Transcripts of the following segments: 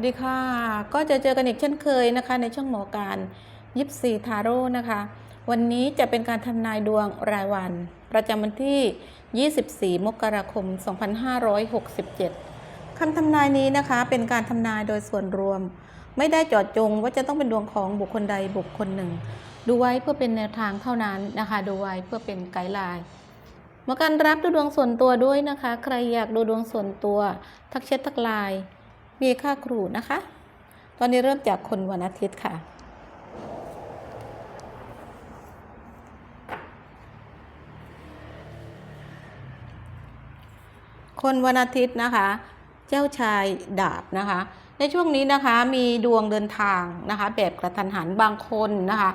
วัสดีค่ะ ก็จะเจอกันอีกเช่นเคยนะคะ ในช่องหมอการยิปซีทาโร่นะคะ วันนี้จะเป็นการทำนายดวงรายวัน ประจำวันที่ 24 มกราคม 2567 คำทำนายนี้นะคะ เป็นการทำนายโดยส่วนรวม ไม่ได้จาะจงว่าจะต้องเป็นดวงของบุคคลใดบุคคลหนึ่ง ดูไว้เพื่อเป็นแนวทางเท่านั้นนะคะ ดูไว้เพื่อเป็นไกด์ไลน์มอการรับดูดวงส่วนตัวด้วยนะคะ ใครอยากดูดวงส่วนตัว ทักแชททักไลน์ มีค่าครูนะคะ ตอนนี้เริ่มจากคนวันอาทิตย์ค่ะ คนวันอาทิตย์นะคะ เจ้าชายดาบนะคะ ในช่วงนี้นะคะมีดวงเดินทางนะคะ แบบกระทันหันบางคนนะคะ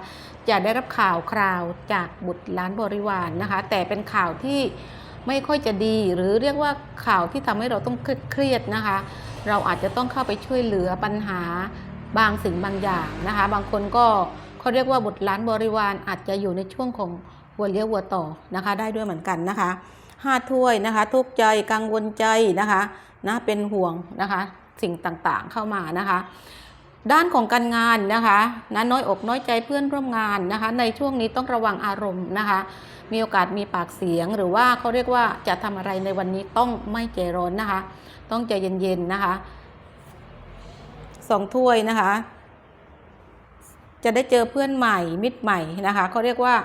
จะได้รับข่าวคราวจากบุตรล้านบริวารนนะคะ แต่เป็นข่าวที่ไม่ค่อยจะดีหรือเรียกว่าข่าวที่ทำให้เราต้องเครียดนะคะ เราอาจจะต้องเข้าไปช่วยเหลือปัญหาบางสิ่งบางอย่างนะคะ บางคนก็เขาเรียกว่าบุตรล้านบริวารอาจจะอยู่ในช่วงของวัวเลี้ยววัวต่อนะคะ ได้ด้วยเหมือนกันนะคะห้าถ้วยนะคะ ทุกใจกังวลใจนะคะนะเป็นห่วงนะคะ สิ่งต่างๆเข้ามานะคะ ด้านของการงานนะคะนะน้อยอกน้อยใจเพื่อนร่วมงานนะคะ ในช่วงนี้ต้องระวังอารมณ์นะคะ มีโอกาสมีปากเสียง หรือว่าเขาเรียกว่าจะทำอะไรในวันนี้ต้องไม่ใจร้อนนะคะ ต้องใจเย็นๆนะคะสองถ้วยนะคะ จะได้เจอเพื่อนใหม่มิตรใหม่นะคะเขาเรียกว่า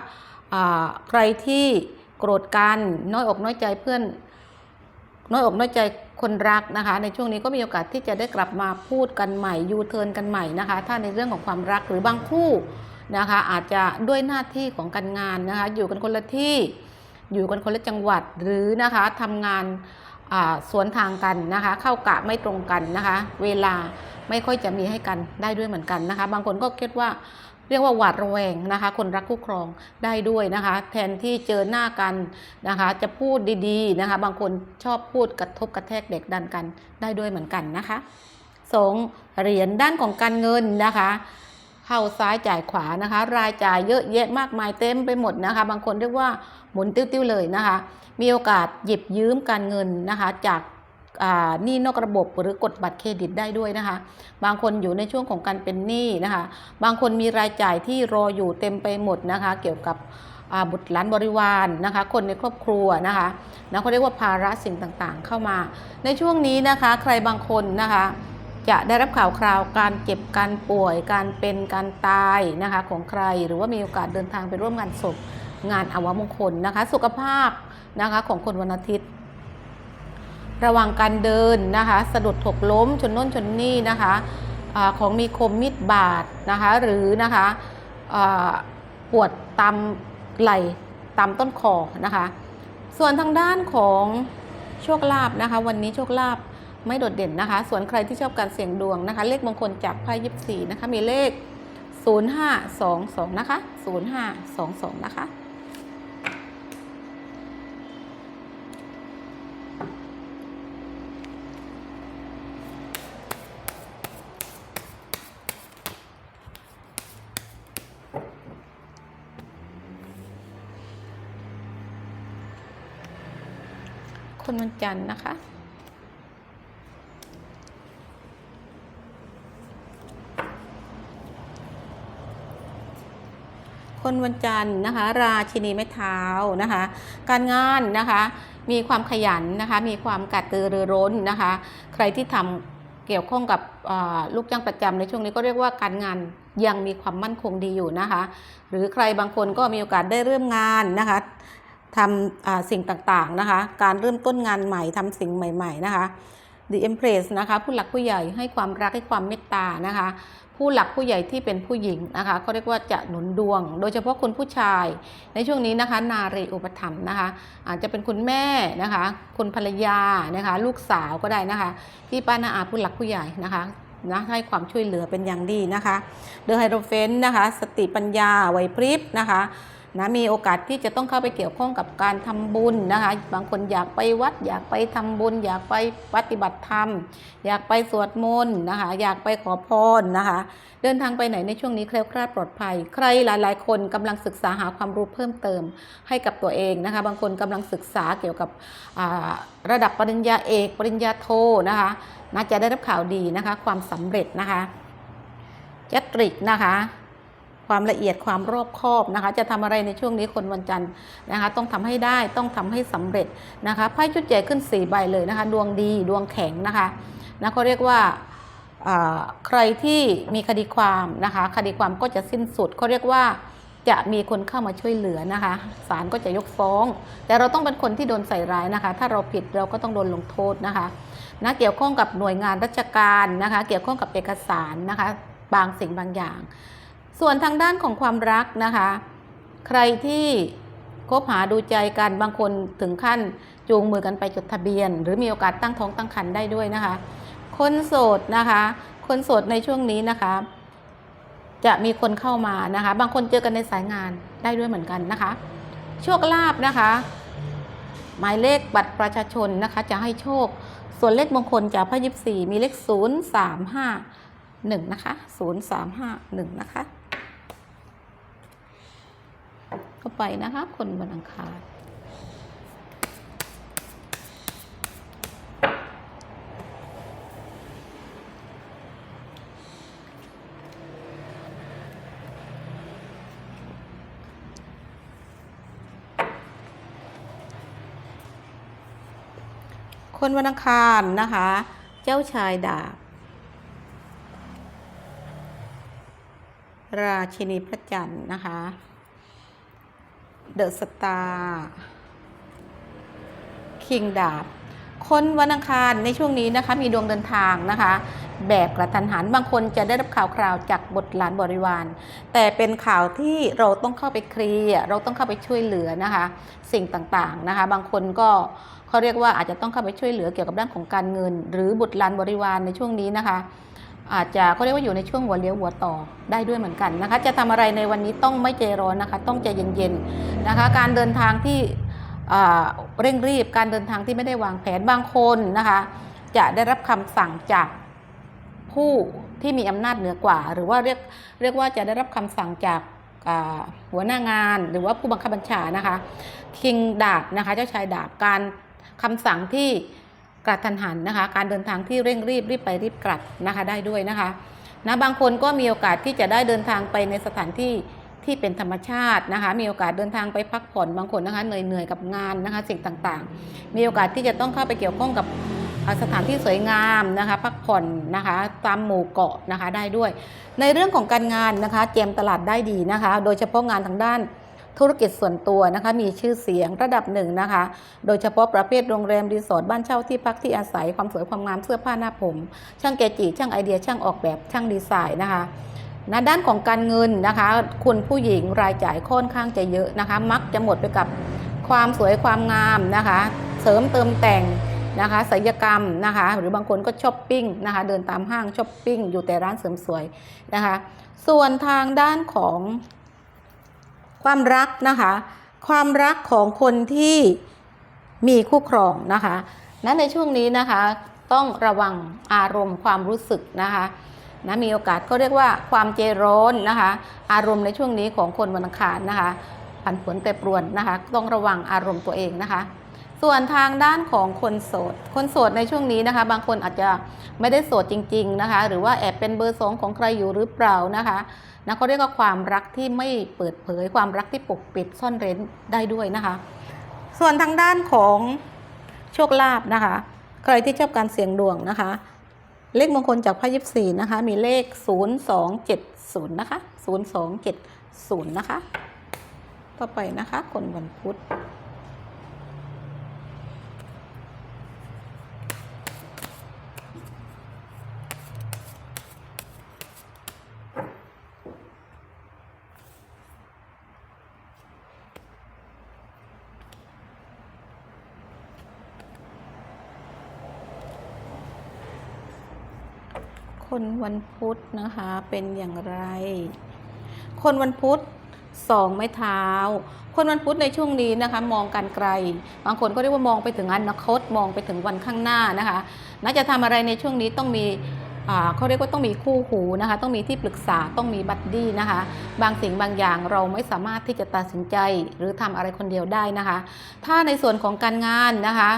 ใครที่โกรธกันน้อยอกน้อยใจเพื่อน น้อยอกน้อยใจคนรักนะคะ ในช่วงนี้ก็มีโอกาสที่จะได้กลับมาพูดกันใหม่ยูเทิร์นกันใหม่นะคะ ถ้าในเรื่องของความรักหรือบางคู่นะคะ อาจจะด้วยหน้าที่ของการงานนะคะ อยู่กันคนละที่ อยู่กันคนละจังหวัดหรือนะคะทำงานสวนทางกันนะคะ เข้ากะไม่ตรงกันนะคะ เวลาไม่ค่อยจะมีให้กันได้ด้วยเหมือนกันนะคะ บางคนก็คิดว่า เรียกว่าหวาดระแวงนะคะ คนรักคู่ครองได้ด้วยนะคะ แทนที่เจอหน้ากันนะคะ จะพูดดีๆนะคะ บางคนชอบพูดกระทบกระแทกเด็กดันกันได้ด้วยเหมือนกันนะคะสองเหรียญด้านของการเงินนะคะเข้าซ้ายจ่ายขวานะคะ รายจ่ายเยอะแยะมากมายเต็มไปหมดนะคะ บางคนเรียกว่าหมุนติ้วๆเลยนะคะ มีโอกาสหยิบยืมการเงินนะคะ จาก นี้นอกระบบหรือกดบัตรเครดิตได้ด้วยนะคะ บางคนอยู่ในช่วงของการเป็นหนี้นะคะ บางคนมีรายจ่ายที่รออยู่เต็มไปหมดนะคะ เกี่ยวกับบุตรหลานบริวารนะคะ คนในครอบครัวนะคะนะเขาเรียกว่าภาระสิ่งต่างๆ เข้ามา ในช่วงนี้นะคะ ใครบางคนนะคะ จะได้รับข่าวคราวการเจ็บการป่วย การเป็นการตายนะคะของใครหรือว่ามีโอกาสเดินทางไปร่วมงานศพงานอวมงคลนะคะ สุขภาพนะคะของคนวันอาทิตย์ ระวังการเดินนะคะ สะดุดถกล้มชนน้นชนนี่นะคะอาของมีคมมีดบาดนะคะ หรือนะคะอ่าปวดตามไหล่ตามต้นคอนะคะ ส่วนทางด้านของโชคลาภนะคะ วันนี้โชคลาภไม่โดดเด่นนะคะ ส่วนใครที่ชอบการเสี่ยงดวงนะคะ เลขมงคลจากไพ่ยิปซีนะคะ มีเลข 0522 นะคะ 0522 นะคะ วันจันทร์นะคะ คนวันจันทร์นะคะ ราชินีไม้เท้านะคะ การงานนะคะ มีความขยันนะคะ มีความกระตือรือร้นนะคะ ใครที่ทำเกี่ยวข้องกับลูกจ้างประจำในช่วงนี้ก็เรียกว่าการงานยังมีความมั่นคงดีอยู่นะคะ หรือใครบางคนก็มีโอกาสได้เริ่มงานนะคะ ทำสิ่งต่างๆนะคะ การเริ่มต้นงานใหม่ทำสิ่งใหม่ ๆ นะคะ The Empress นะคะ ผู้หลักผู้ใหญ่ให้ความรักให้ความเมตตานะคะ ผู้หลักผู้ใหญ่ที่เป็นผู้หญิงนะคะเขาเรียกว่าจะหนุนดวง โดยเฉพาะคุณผู้ชาย ในช่วงนี้นะคะ นารีอุปถัมภ์นะคะ อาจจะเป็นคุณแม่นะคะคุณภรรยานะคะ ลูกสาวก็ได้นะคะ ที่ป้านาอาผู้หลักผู้ใหญ่นะคะนะให้ความช่วยเหลือเป็นอย่างดีนะคะเดอะไฮโดรเฟนนะคะ สติปัญญาไหวพริบนะคะ นะมีโอกาสที่จะต้องเข้าไปเกี่ยวข้องกับการทำบุญนะคะบางคนอยากไปวัด อยากไปทำบุญ อยากไปปฏิบัติธรรม อยากไปสวดมนต์นะคะอยากไปขอพรนะคะ เดินทางไปไหนในช่วงนี้แคล้วคลาดปลอดภัย ใครหลาย ๆ คนกำลังศึกษาหาความรู้เพิ่มเติมให้กับตัวเองนะคะบางคนกำลังศึกษาเกี่ยวกับระดับปริญญาเอกปริญญาโทนะคะน่าจะได้รับข่าวดีนะคะ ความสำเร็จนะคะจัตริกนะคะ ความละเอียดความรอบคอบนะคะ จะทำอะไรในช่วงนี้คนวันจันทร์นะคะ ต้องทำให้ได้ต้องทำให้สำเร็จนะคะไพ่ชุดใหญ่ขึ้น4ใบเลยนะคะ ดวงดีดวงแข็งนะคะนะเขาเรียกว่าอ่าใครที่มีคดีความนะคะ คดีความก็จะสิ้นสุดเขาเรียกว่าจะมีคนเข้ามาช่วยเหลือนะคะศาลก็จะยกฟ้อง แต่เราต้องเป็นคนที่โดนใส่ร้ายนะคะ ถ้าเราผิดเราก็ต้องโดนลงโทษนะคะนะเกี่ยวข้องกับหน่วยงานราชการนะคะ เกี่ยวข้องกับเอกสารนะคะ บางสิ่งบางอย่าง ส่วนทางด้านของความรักนะคะ ใครที่คบหาดูใจกันบางคนถึงขั้นจูงมือกันไปจดทะเบียน หรือมีโอกาสตั้งท้องตั้งครรภ์ได้ด้วยนะคะ คนโสดนะคะ คนโสดในช่วงนี้นะคะ จะมีคนเข้ามานะคะ บางคนเจอกันในสายงานได้ด้วยเหมือนกันนะคะ โชคลาภนะคะ หมายเลขบัตรประชาชนนะคะ จะให้โชค ส่วนเลขมงคลจากพระยิบสี่มีเลข0 3 5 1นะคะ0 3 5 1นะคะ เข้า ไปนะคะ คนวันอังคาร คนวันอังคารนะคะ เจ้าชายดาบราชินีพระจันทร์นะคะ เดอะสตาร์คิงดาบคนวันอังคารในช่วงนี้นะคะมีดวงเดินทางนะคะ แบบกระทันหันบางคนจะได้รับข่าวคราวจากบทหลานบริวาร แต่เป็นข่าวที่เราต้องเข้าไปเคลียร์เราต้องเข้าไปช่วยเหลือนะคะ สิ่งต่างๆนะคะ บางคนก็เขาเรียกว่าอาจจะต้องเข้าไปช่วยเหลือเกี่ยวกับด้านของการเงิน หรือบุตรหลานบริวารในช่วงนี้นะคะ อาจจะเขาเรียกว่าอยู่ในช่วงหัวเลี้ยวหัวต่อได้ด้วยเหมือนกันนะคะ จะทำอะไรในวันนี้ต้องไม่ใจร้อนนะคะ ต้องใจเย็นๆนะคะ การเดินทางที่เร่งรีบการเดินทางที่ไม่ได้วางแผนบางคนนะคะ จะได้รับคำสั่งจากผู้ที่มีอำนาจเหนือกว่า หรือว่าเรียกเรียกว่าจะได้รับคำสั่งจากหัวหน้างานหรือว่าผู้บังคับบัญชานะคะคิงดาบนะคะ เจ้าชายดาบการคำสั่งที่ กระทันหันนะคะ การเดินทางที่เร่งรีบรีบไปรีบกลับนะคะได้ด้วยนะคะนะบางคนก็มีโอกาสที่จะได้เดินทางไปในสถานที่ที่เป็นธรรมชาตินะคะ มีโอกาสเดินทางไปพักผ่อนบางคนนะคะเหนื่อยเหนื่อยๆกับงานนะคะสิ่งต่างๆ มีโอกาสที่จะต้องเข้าไปเกี่ยวข้องกับสถานที่สวยงามนะคะ พักผ่อนนะคะ ตามหมู่เกาะนะคะได้ด้วย ในเรื่องของการงานนะคะเจมตลาดได้ดีนะคะ โดยเฉพาะงานทางด้าน ธุรกิจส่วนตัวนะคะมีชื่อเสียงระดับหนึ่งนะคะ โดยเฉพาะประเภทโรงแรมรีสอร์ทบ้านเช่าที่พักที่อาศัยความสวยความงามเสื้อผ้าหน้าผม ช่างเกจิช่างไอเดียช่างออกแบบช่างดีไซน์นะคะณด้านของการเงินนะคะ คุณผู้หญิงรายจ่ายค่อนข้างจะเยอะนะคะ มักจะหมดไปกับความสวยความงามนะคะ เสริมเติมแต่งนะคะศัลยกรรมนะคะ หรือบางคนก็ช้อปปิ้งนะคะ เดินตามห้างช้อปปิ้งอยู่แต่ร้านเสริมสวยนะคะ ส่วนทางด้านของ ความรักนะคะ ความรักของคนที่มีคู่ครองนะคะนั้นในช่วงนี้นะคะต้องระวังอารมณ์ความรู้สึกนะคะนะมีโอกาสเขาเรียกว่าความเจร้อนนะคะ อารมณ์ในช่วงนี้ของคนวันอังคารนะคะผันผวนแปรปรวนนะคะ ต้องระวังอารมณ์ตัวเองนะคะ ส่วนทางด้านของคนโสด คนโสดในช่วงนี้นะคะ บางคนอาจจะไม่ได้โสดจริง ๆนะคะ หรือว่าแอบเป็นเบอร์สองของใครอยู่หรือเปล่านะคะนะเขาเรียกว่าความรักที่ไม่เปิดเผย ความรักที่ปกปิดซ่อนเร้นได้ด้วยนะคะ ส่วนทางด้านของโชคลาภนะคะ ใครที่ชอบการเสี่ยงดวงนะคะ เลขมงคลจากพระยิบสี่นะคะ มีเลข 0270 นะคะ 0270 นะคะ ต่อไปนะคะ คนวันพุธ คนวันพุธนะคะเป็นอย่างไร คนวันพุธสองไม้เท้า คนวันพุธในช่วงนี้นะคะ มองการไกล บางคนก็เรียกว่ามองไปถึงอนาคตมองไปถึงวันข้างหน้านะคะน่าจะทำอะไรในช่วงนี้ต้องมีเขาเรียกว่าต้องมีคู่หูนะคะ ต้องมีที่ปรึกษาต้องมีบัดดี้นะคะ บางสิ่งบางอย่างเราไม่สามารถที่จะตัดสินใจหรือทำอะไรคนเดียวได้นะคะ ถ้าในส่วนของการงานนะคะ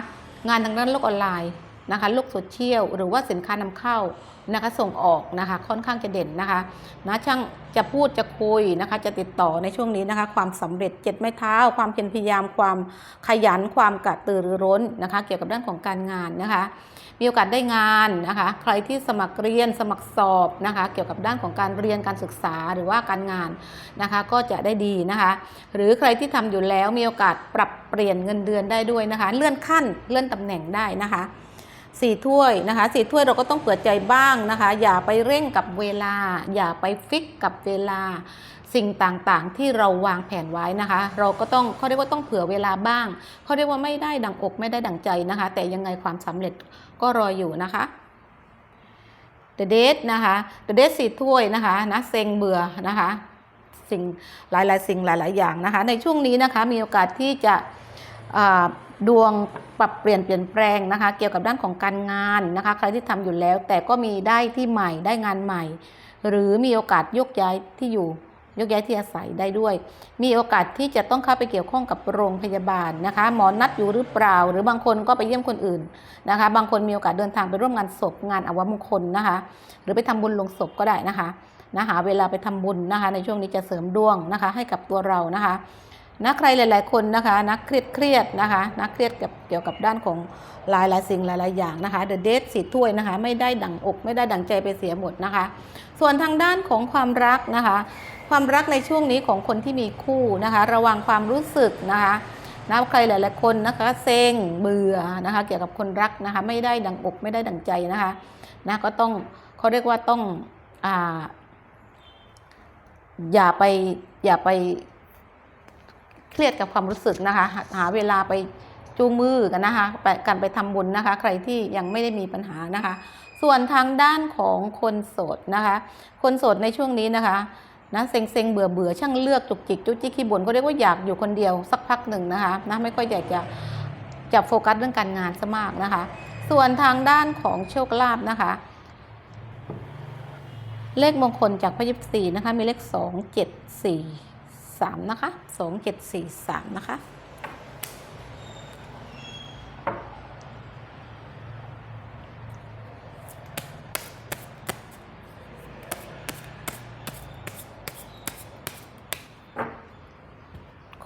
งานทางด้านโลกออนไลน์ นะคะโลกโซเชียลหรือว่าสินค้านำเข้านะคะส่งออกนะคะค่อนข้างจะเด่นนะคะนะช่างจะพูดจะคุยนะคะจะติดต่อในช่วงนี้นะคะ ความสำเร็จเจ็ดไม้เท้า ความเพียรพยายามความขยันความกระตือรือร้นนะคะ เกี่ยวกับด้านของการงานนะคะ มีโอกาสได้งานนะคะ ใครที่สมัครเรียนสมัครสอบนะคะ เกี่ยวกับด้านของการเรียนการศึกษาหรือว่าการงานนะคะ ก็จะได้ดีนะคะ หรือใครที่ทำอยู่แล้วมีโอกาสปรับเปลี่ยนเงินเดือนได้ด้วยนะคะ เลื่อนขั้นเลื่อนตำแหน่งได้นะคะ สี่ถ้วยนะคะสี่ถ้วยเราก็ต้องเปิดใจบ้างนะคะ อย่าไปเร่งกับเวลา อย่าไปฟิกกับเวลา สิ่งต่างๆ ที่เราวางแผนไว้นะคะ เราก็ต้องเขาเรียกว่าต้องเผื่อเวลาบ้างเขาเรียกว่าไม่ได้ดังอกไม่ได้ดังใจนะคะ แต่ยังไงความสำเร็จก็รออยู่นะคะ The Date นะคะ The Date สี่ถ้วยนะคะนะเซ็งเบื่อนะคะ สิ่งหลายๆ สิ่งหลาย ๆ อย่างนะคะ ในช่วงนี้นะคะมีโอกาสที่จะ ดวงปรับเปลี่ยนเปลี่ยนแปลงนะคะ เกี่ยวกับด้านของการงานนะคะ ใครที่ทำอยู่แล้ว แต่ก็มีได้ที่ใหม่ได้งานใหม่ หรือมีโอกาสยกย้ายที่อยู่ยกย้ายที่อาศัยได้ด้วย มีโอกาสที่จะต้องเข้าไปเกี่ยวข้องกับโรงพยาบาลนะคะ หมอนัดอยู่หรือเปล่า หรือบางคนก็ไปเยี่ยมคนอื่นนะคะ บางคนมีโอกาสเดินทางไปร่วมงานศพงานอวมงคลนะคะ หรือไปทำบุญลงศพก็ได้นะคะนะหาเวลาไปทำบุญนะคะ ในช่วงนี้จะเสริมดวงนะคะ ให้กับตัวเรานะคะ นะใครหลาย ๆ คนนะคะ นักเครียดเครียดนะคะนักเครียดเกี่ยวกับด้านของหลายหลายๆสิ่งหลาย ๆ อย่างนะคะเดอะเดทสีถ้วยนะคะไม่ได้ดั่งอก ไม่ได้ดั่งใจไปเสียหมดนะคะ ส่วนทางด้านของความรักนะคะ ความรักในช่วงนี้ของคนที่มีคู่นะคะ ระวังความรู้สึกนะคะนะใครหลาย ๆ คนนะคะเซ็งเบื่อนะคะ เกี่ยวกับคนรักนะคะ ไม่ได้ดั่งอกไม่ได้ดั่งใจนะคะนะก็ต้องเขาเรียกว่าต้องอ่าอย่าไปอย่าไป เครียดกับความรู้สึกนะคะ หาเวลาไปจูงมือกันนะคะไปกันไปทำบุญนะคะ ใครที่ยังไม่ได้มีปัญหานะคะ ส่วนทางด้านของคนโสดนะคะ คนโสดในช่วงนี้นะคะนะเซ็งเซ็งเบื่อเบื่อช่างเลือกจุกจิกจุกจิกขี้บ่นเขาเรียกว่าอยากอยู่คนเดียวสักพักหนึ่งนะคะนะไม่ค่อยอยากจะจะโฟกัสเรื่องการงานซะมากนะคะ ส่วนทางด้านของโชคลาภนะคะ เลขมงคลจากพระยิบสี่นะคะมีเลขสองเจ็ดสี่ สามนะคะสองเจ็ดสี่สามนะคะ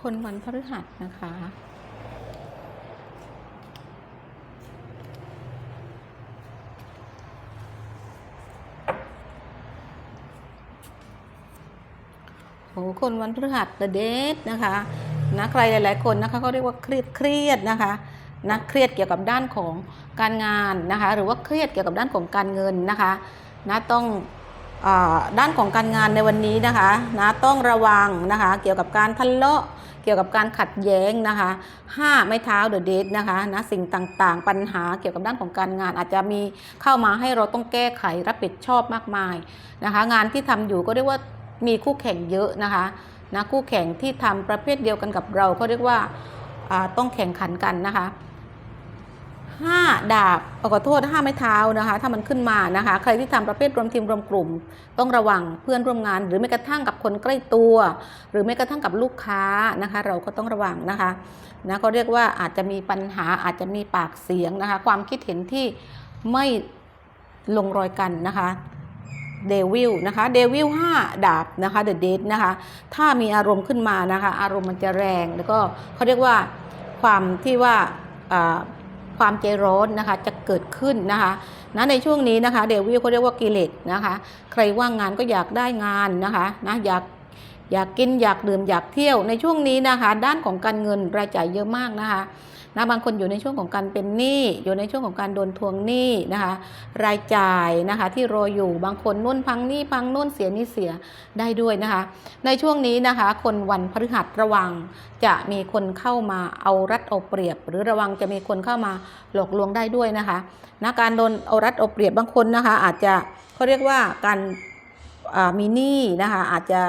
คนวันพฤหัสนะคะ โอ้คนวันพฤหัสเดเดนะคะนะใครหลาย ๆ คนนะคะเขาเรียกว่าเครียดเครียดนะคะนะเครียดเกี่ยวกับด้านของการงานนะคะหรือว่าเครียดเกี่ยวกับด้านของการเงินนะคะนะต้องด้านของการงานในวันนี้นะคะนะต้องระวังนะคะเกี่ยวกับการทะเลาะเกี่ยวกับการขัดแย้งนะคะห้าไม้เท้าเดอะเดทนะคะนะสิ่งต่างๆ ปัญหาเกี่ยวกับด้านของการงาน อาจจะมีเข้ามาให้เราต้องแก้ไขรับผิดชอบมากมายนะคะงานที่ทำอยู่ก็เรียกว่า มีคู่แข่งเยอะนะคะนะคู่แข่งที่ทำประเภทเดียวกันกับเราเขาเรียกว่าต้องแข่งขันกันนะคะห้าดาบขอโทษห้าไม้เท้านะคะ ถ้ามันขึ้นมานะคะ ใครที่ทำประเภทรวมทีมรวมกลุ่ม ต้องระวังเพื่อนร่วมงาน หรือแม้กระทั่งกับคนใกล้ตัว หรือแม้กระทั่งกับลูกค้านะคะ เราก็ต้องระวังนะคะนะเขาเรียกว่าอาจจะมีปัญหาอาจจะมีปากเสียงนะคะ ความคิดเห็นที่ไม่ลงรอยกันนะคะ เดวิลนะคะเดวิล5ดาบนะคะเดอะเดทนะคะถ้ามีอารมณ์ขึ้นมานะคะอารมณ์มันจะแรงแล้วก็เขาเรียกว่าความที่ว่าอ่าความใจร้อนนะคะจะเกิดขึ้นนะคะนะในช่วงนี้นะคะเดวิลเขาเรียกว่ากิเลสนะคะใครว่างงานก็อยากได้งานนะคะนะอยากอยากกินอยากดื่มอยากเที่ยวในช่วงนี้นะคะ ด้านของการเงินรายจ่ายเยอะมากนะคะ นะบางคนอยู่ในช่วงของการเป็นหนี้อยู่ในช่วงของการโดนทวงหนี้นะคะรายจ่ายนะคะที่รออยู่บางคนนุ่นพังหนี้พังนุ่นเสียหนี้เสียได้ด้วยนะคะ ในช่วงนี้นะคะ คนวันพฤหัสระวังจะมีคนเข้ามาเอารัดเอาเปรียบ หรือระวังจะมีคนเข้ามาหลอกลวงได้ด้วยนะคะนะการโดนเอารัดเอาเปรียบบางคนนะคะ อาจจะเขาเรียกว่าการมีหนี้นะคะอาจจะ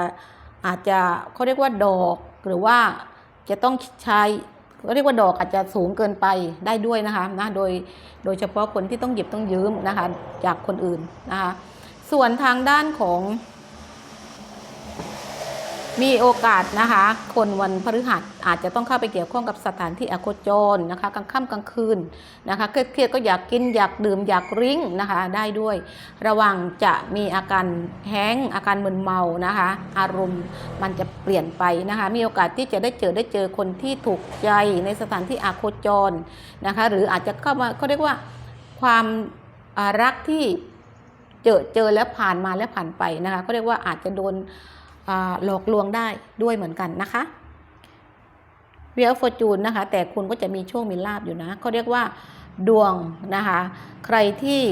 อาจจะเขาเรียกว่าดอกหรือว่าจะต้องใช้ เขาเรียกว่าดอกอาจจะสูงเกินไปได้ด้วยนะคะนะโดยโดยเฉพาะคนที่ต้องหยิบต้องยืมนะคะจากคนอื่นนะคะส่วนทางด้านของ มีโอกาสนะคะ คนวันพฤหัสอาจจะต้องเข้าไปเกี่ยวข้องกับสถานที่อโคจรนะคะกลางค่ำกลางคืนนะคะเครียดก็อยากกินอยากดื่มอยากริ้งนะคะได้ด้วย ระวังจะมีอาการแห้งอาการมึนเมานะคะ อารมณ์มันจะเปลี่ยนไปนะคะ มีโอกาสที่จะได้เจอได้เจอคนที่ถูกใจในสถานที่อโคจรนะคะ หรืออาจจะเข้ามาเขาเรียกว่าความารักที่เจอเจอแล้วผ่านมาแล้วผ่านไปนะคะก็เรียกว่าอาจจะโดน หลอกลวงได้ด้วยเหมือนกันนะคะเวียฟอร์จูนนะคะ แต่คุณก็จะมีโชคมีลาบอยู่นะเขาเรียกว่าดวงนะคะ ใครที่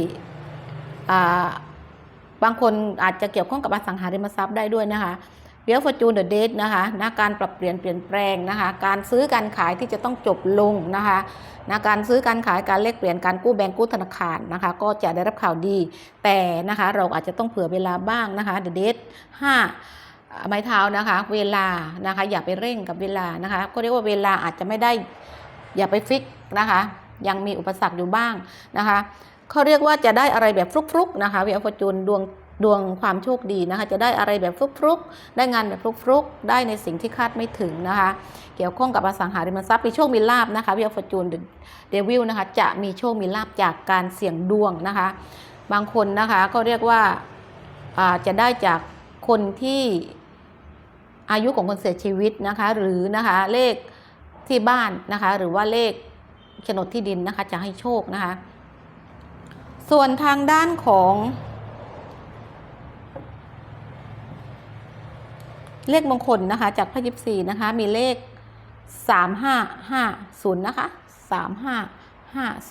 บางคนอาจจะเกี่ยวข้องกับอสังหาริมทรัพย์ได้ด้วยนะคะเวียฟอร์จูนเดอะเดทนะคะนะการปรับเปลี่ยนเปลี่ยนแปลงนะคะ การซื้อการขายที่จะต้องจบลงนะคะนะการซื้อการขายการเลกเปลี่ยนการกู้แบงก์กู้ธนาคารนะคะ ก็จะได้รับข่าวดี แต่นะคะเราอาจจะต้องเผื่อเวลาบ้างนะคะเดอะเดทห้า ไม้เท้านะคะ เวลานะคะ อย่าไปเร่งกับเวลานะคะ ก็เรียกว่าเวลาอาจจะไม่ได้ อย่าไปฟิกนะคะ ยังมีอุปสรรคอยู่บ้างนะคะเขาเรียกว่าจะได้อะไรแบบฟลุกๆนะคะเวียฟอร์จูนดวงดวงความโชคดีนะคะ จะได้อะไรแบบฟลุกๆ ได้งานแบบฟลุกๆ ได้ในสิ่งที่คาดไม่ถึงนะคะ เกี่ยวข้องกับอสังหาริมทรัพย์มีโชคมีลาบนะคะเวียฟอร์จูนเดวิลนะคะ จะมีโชคมีลาบจากการเสี่ยงดวงนะคะ บางคนนะคะก็เรียกว่าจะได้จากคนที่ อายุของคนเสียชีวิตนะคะหรือนะคะเลขที่บ้านนะคะหรือว่าเลขโฉนดที่ดินนะคะจะให้โชคนะคะ ส่วนทางด้านของ เลขมงคลนะคะจากพระยิบซีนะคะมีเลข3550นะคะ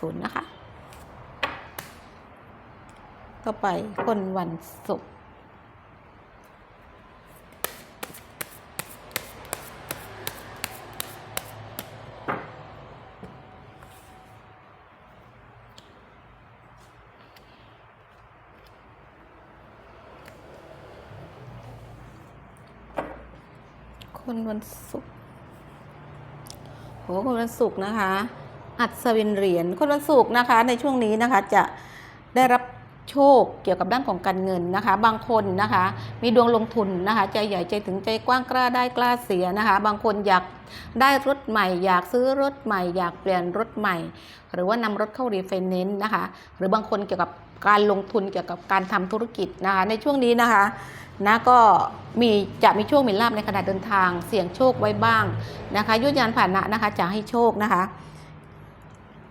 3550นะคะ ต่อไปคนวันศุกร์ วันศุกร์โหคนวันศุกร์นะคะ อัศวินเหรียญคนวันศุกร์นะคะ ในช่วงนี้นะคะจะได้รับโชคเกี่ยวกับด้านของการเงินนะคะ บางคนนะคะ มีดวงลงทุนนะคะใจใหญ่ใจถึงใจกว้างกล้าได้กล้าเสียนะคะ บางคนอยากได้รถใหม่ อยากซื้อรถใหม่ อยากเปลี่ยนรถใหม่ หรือว่านำรถเข้ารีไฟแนนซ์นะคะ หรือบางคนเกี่ยวกับการลงทุนเกี่ยวกับการทำธุรกิจนะคะ ในช่วงนี้นะคะ นะก็มีจะมีโชคมีลาบในขณะเดินทาง เสี่ยงโชคไว้บ้างนะคะยุทธยานผ่านนะนะคะจะให้โชคนะคะ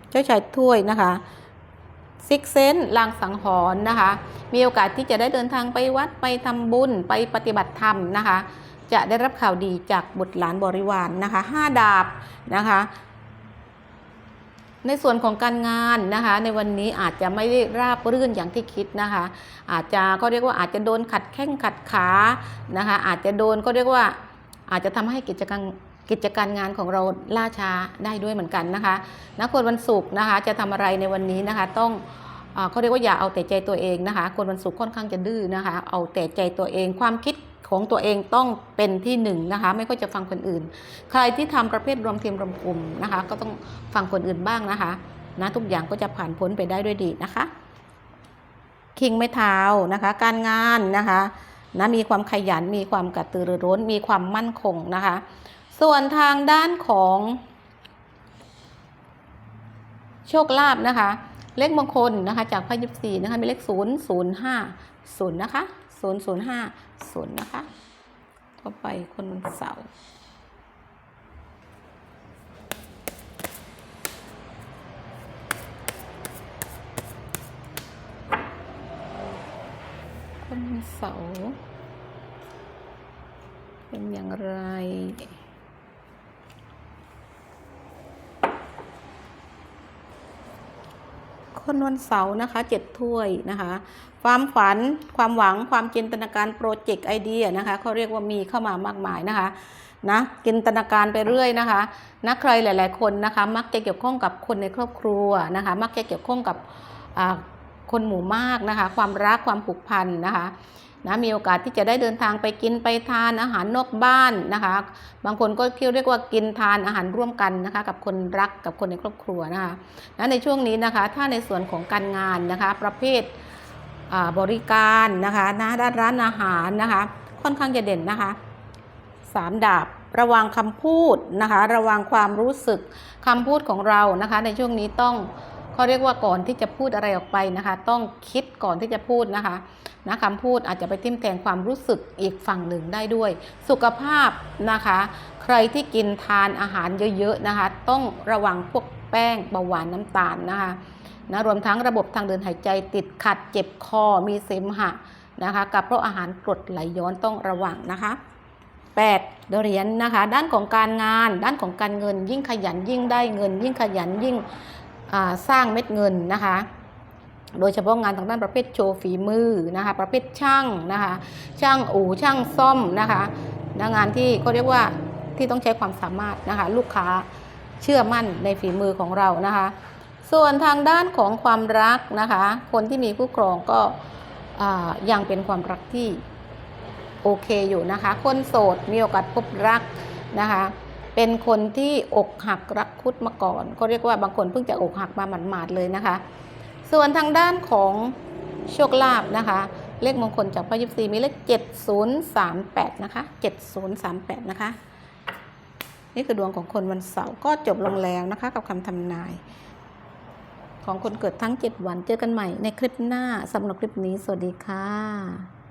เจ้าชายถ้วยนะคะซิกเซนลางสังหรณ์นะคะ มีโอกาสที่จะได้เดินทางไปวัดไปทำบุญไปปฏิบัติธรรมนะคะ จะได้รับข่าวดีจากบุตรหลานบริวารนนะคะห้าดาบนะคะ ในส่วนของการงานนะคะ ในวันนี้อาจจะไม่ได้ราบรื่นอย่างที่คิดนะคะ อาจจะก็เรียกว่าอาจจะโดนขัดแข้งขัดขานะคะ อาจจะโดนก็เรียกว่า อาจจะทำให้กิจการกิจการงานของเราล่าช้าได้ด้วยเหมือนกันนะคะนะคนวันศุกร์นะคะจะทำอะไรในวันนี้นะคะ ต้องอเขาเรียกว่าอย่าเอาแต่ใจตัวเองนะคะ คนวันศุกร์ค่อนข้างจะดื้อนะคะ เอาแต่ใจตัวเองความคิด ของตัวเองต้องเป็นที่หนึ่งนะคะ ไม่ค่อยจะฟังคนอื่น ใครที่ทำประเภทรวมทีมรวมกลุ่มนะคะ ก็ต้องฟังคนอื่นบ้างนะคะนะทุกอย่างก็จะผ่านพ้นไปได้ด้วยดีนะคะคิงไม่เท้านะคะ การงานนะคะนะมีความขยันมีความกระตือรือร้น มีความมั่นคงนะคะ ส่วนทางด้านของโชคลาภนะคะ เลขมงคลนะคะ จากพระยิบสีนะคะมีเลขศูนย์ศูนย์ห้าศูนย์นะคะ ศูนย์ศูนย์ห้าศูนย์นะคะ ต่อไปคนวันเสาร์คนวันเสาร์เป็นอย่างไรคนวันเสาร์นะคะเจ็ดถ้วยนะคะ ความฝัน ความหวัง ความจินตนาการโปรเจกต์ไอเดียนะคะเขาเรียกว่ามีเข้ามามากมายนะคะนะจินตนาการไปเรื่อยนะคะนะใครหลาย ๆ คนนะคะมักจะเกี่ยวข้องกับคนในครอบครัวนะคะมักจะเกี่ยวข้องกับคนหมู่มากนะคะความรักความผูกพันนะคะนะมีโอกาสที่จะได้เดินทางไปกินไปทานอาหารนอกบ้านนะคะ บางคนก็เรียกว่ากินทานอาหารร่วมกันนะคะ กับคนรักกับคนในครอบครัวนะคะและในช่วงนี้นะคะ ถ้าในส่วนของการงานนะคะ ประเภท บริการนะคะนะด้านร้านอาหารนะคะ ค่อนข้างจะเด่นนะคะสามดาบระวังคำพูดนะคะ ระวังความรู้สึกคำพูดของเรานะคะ ในช่วงนี้ต้องเขาเรียกว่าก่อนที่จะพูดอะไรออกไปนะคะ ต้องคิดก่อนที่จะพูดนะคะนะคำพูดอาจจะไปทิ่มแทงความรู้สึกอีกฝั่งหนึ่งได้ด้วย สุขภาพนะคะ ใครที่กินทานอาหารเยอะๆนะคะ ต้องระวังพวกแป้งเบาหวานน้ำตาลนะคะ นะรวมทั้งระบบทางเดินหายใจติดขัดเจ็บคอมีเสมหะนะคะกับเพราะอาหารกรดไหลย้อนต้องระวังนะคะ 8 เหรียญนนะคะด้านของการงานด้านของการเงิน ยิ่งขยันยิ่งได้เงิน ยิ่งขยันยิ่งสร้างเม็ดเงินนะคะโดยเฉพาะงานทางด้านประเภทโชว์ฝีมือนะคะประเภทช่างนะคะช่างอู่ช่างซ่อมนะคะนะงานที่เขาเรียกว่าที่ต้องใช้ความสามารถนะคะลูกค้าเชื่อมั่นในฝีมือของเรานะคะ ส่วนทางด้านของความรักนะคะ คนที่มีคู่ครองก็ยังเป็นความรักที่โอเคอยู่นะคะ คนโสดมีโอกาสพบรักนะคะ เป็นคนที่อกหักรักคุดมาก่อนก็เรียกว่าบางคนเพิ่งจะอกหักมาหมาดๆเลยนะคะ ส่วนทางด้านของโชคลาภนะคะ เลขมงคลจากพระยิปซีมีเลข 7038 นะคะ 7038 นะคะ นี่คือดวงของคนวันเสาร์ก็จบลงแล้วนะคะ กับคำทำนาย ของคนเกิดทั้ง 7 วัน เจอกันใหม่ในคลิปหน้าสำหรับคลิปนี้ สวัสดีค่ะ